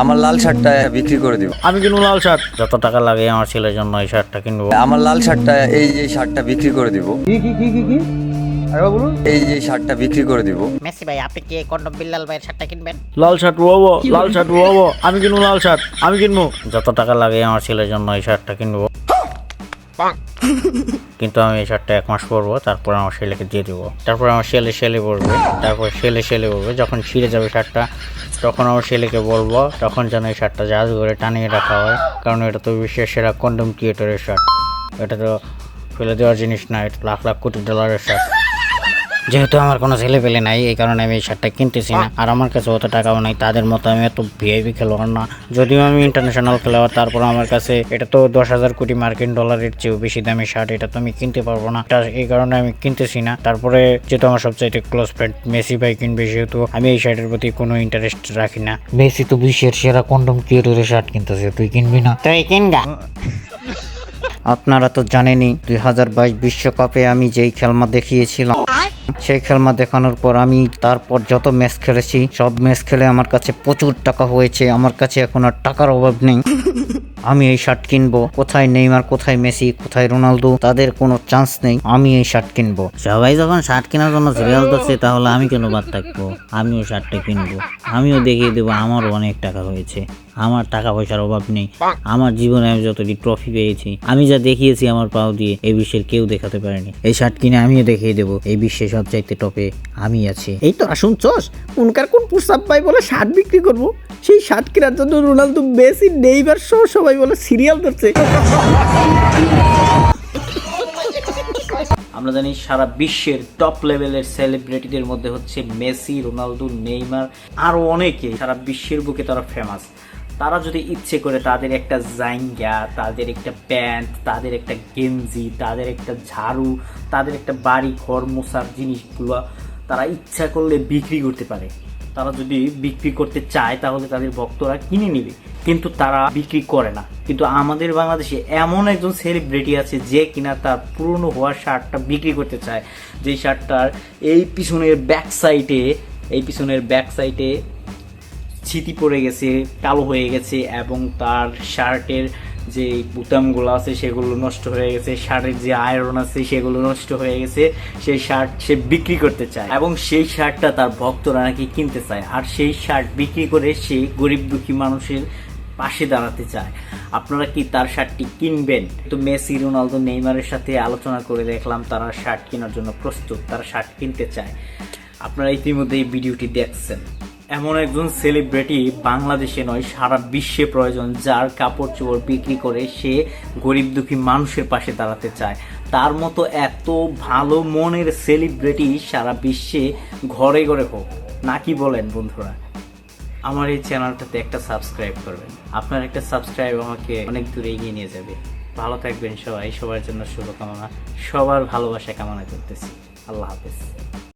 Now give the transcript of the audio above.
আমার লাল শার্টটা বিক্রি করে দিব। আমি কিনবো লাল শার্ট। যত টাকা লাগে আমার ছেলের জন্য এই শার্টটা কিনবো। আমার লাল শার্টটা এই যে শার্টটা বিক্রি করে দিব। কি কি কি কি কি? বলুন এই যে শার্টটা বিক্রি করে দিব। মেসি ভাই আপনি কি কন্ডম বিল্লাল ভাইয়ের শার্টটা কিনবেন? লাল শার্ট বলব লাল শার্ট বলব আমি কিনবো লাল শার্ট আমি কিনবো। যত টাকা লাগে আমার ছেলের জন্য এই শার্টটা কিনবো। কিন্তু আমি এই শার্টটা এক মাস পরবো তারপর আমার ছেলেকে দিয়ে দেবো। তারপর আমার ছেলে ছেলে পরবে তারপর ছেলে ছেলে পরবে যখন ছিঁড়ে যাবে শার্টটা তখন আমার ছেলেকে বলব, তখন যেন এই শার্টটা জাহাজ করে টানিয়ে রাখা হয়, কারণ এটা তো বিশ্বের সেরা কন্ডম ক্রিয়েটরের শার্ট। এটা তো ফেলে দেওয়ার জিনিস না, এটা লাখ লাখ কোটি ডলারের শার্ট। যেহেতু আমার কোনো ছেলে পেলে নাই এই কারণে আমি এই শার্টটা কিনতেছি না। আর আমার কাছে অত টাকাও নাই তাদের মতো আমি এত ভিআইপি খেলোয়াড় না। যদিও আমি ইন্টারন্যাশনাল খেলোয়াড় তারপর আমার কাছে এটা তো দশ হাজার কোটি মার্কিন ডলারের চেয়েও বেশি দামি শার্ট এটা তো আমি কিনতে পারব না। এটা এই কারণে আমি কিনতেছি না। তারপরে যেহেতু আমার সবচাইতে ক্লোজ ফ্রেন্ড মেসি ভাই কিনবে সেহেতু আমি এই শার্টের প্রতি কোনো ইন্টারেস্ট রাখি না। মেসি তো বিশ্বের সেরা কন্ডম ক্রিয়েটরের শার্ট কিনতেছে তুই কিনবি না? তুই কিনগা। আপনারা তো জানেনই, দুই হাজার বাইশ বিশ্বকাপে আমি যেই খেলমা দেখিয়েছিলাম, সেই খেলমা দেখানোর পর আমি তারপর যত ম্যাচ খেলেছি, সব ম্যাচ খেলে আমার কাছে প্রচুর টাকা হয়েছে, আমার কাছে এখন আর টাকার অভাব নেই। আমি এই শার্ট কিনবো, কোথায় নেইমার, কোথায় মেসি, কোথায় রোনালদো, তাদের কোনো চান্স নেই, আমি এই শার্ট কিনবো। সবাই যখন শার্ট কেনার জন্য সিরিয়াল করছে তাহলে আমি কেন বাদ থাকব? আমিও শার্টটা কিনবো। আমিও দেখিয়ে দেবো, আমারও অনেক টাকা হয়েছে। আমার টাকা পয়সার অভাব নেই। আমার জীবনে আমি যতটি ট্রফি পেয়েছি, আমি যা দেখিয়েছি আমার পাও দিয়ে এই বিশ্বের কেউ দেখাতে পারেনি। এই শার্ট কিনে আমিও দেখিয়ে দেবো। এই বিশ্বে সবচাইতে টপে আমি আছি। এই তো আসুন চস। উনকার কোন প্রস্তাব পাই বলে শার্ট বিক্রি করব? সেই শার্ট কেনার জন্য রোনালদো মেসি নেইবার সহ সবাই বলে সিরিয়াল ধরছে। আমরা জানি সারা বিশ্বের টপ লেভেলের সেলিব্রিটিদের মধ্যে হচ্ছে মেসি রোনালদো নেইমার আরও অনেকে সারা বিশ্বের বুকে তারা ফেমাস তারা যদি ইচ্ছে করে তাদের একটা জাইঙ্গা, তাদের একটা প্যান্ট, তাদের একটা গেঞ্জি, তাদের একটা ঝাড়ু, তাদের একটা বাড়ি, ঘর মোছার জিনিসগুলো তারা ইচ্ছা করলে বিক্রি করতে পারে। তারা যদি বিক্রি করতে চায় তাহলে তাদের ভক্তরা কিনে নেবে। কিন্তু তারা বিক্রি করে না। কিন্তু আমাদের বাংলাদেশে এমন একজন সেলিব্রিটি আছে যে কিনা তার পুরনো হওয়া শার্টটা বিক্রি করতে চায়। যে শার্টটার এই পিছনের ব্যাক সাইডে এই পিছনের ব্যাক সাইডে ছিটি পড়ে গেছে, কালো হয়ে গেছে এবং তার শার্টের যে বুতামগুলো আছে সেগুলো নষ্ট হয়ে গেছে, শার্টের যে আয়রন আছে সেগুলো নষ্ট হয়ে গেছে, সেই শার্ট সে বিক্রি করতে চায় এবং সেই শার্টটা তার ভক্তরা নাকি কিনতে চায় আর সেই শার্ট বিক্রি করে সে গরিব দুঃখী মানুষের পাশে দাঁড়াতে চায়। আপনারা কি তার শার্টটি কিনবেন? তো মেসি, রোনালদো, নেইমারের সাথে আলোচনা করে দেখলাম তারা শার্ট কেনার জন্য প্রস্তুত, তারা শার্ট কিনতে চায়। আপনারা ইতিমধ্যে এই ভিডিওটি দেখছেন। এমন একজন সেলিব্রিটি বাংলাদেশে নয়, সারা বিশ্বে প্রয়োজন, যার কাপড় চোপড় বিক্রি করে সে গরিব দুঃখী মানুষের পাশে দাঁড়াতে চায়। তার মতো এত ভালো মনের সেলিব্রিটি সারা বিশ্বে ঘরে ঘরে হোক। নাকি বলেন বন্ধুরা? আমার এই চ্যানেলটাতে একটা সাবস্ক্রাইব করবেন। আপনার একটা সাবস্ক্রাইব আমাকে অনেক দূরে এগিয়ে নিয়ে যাবে। ভালো থাকবেন সবাই। সবার জন্য শুভকামনা। সবার ভালোবাসা কামনা করতেছি। আল্লাহ হাফেজ।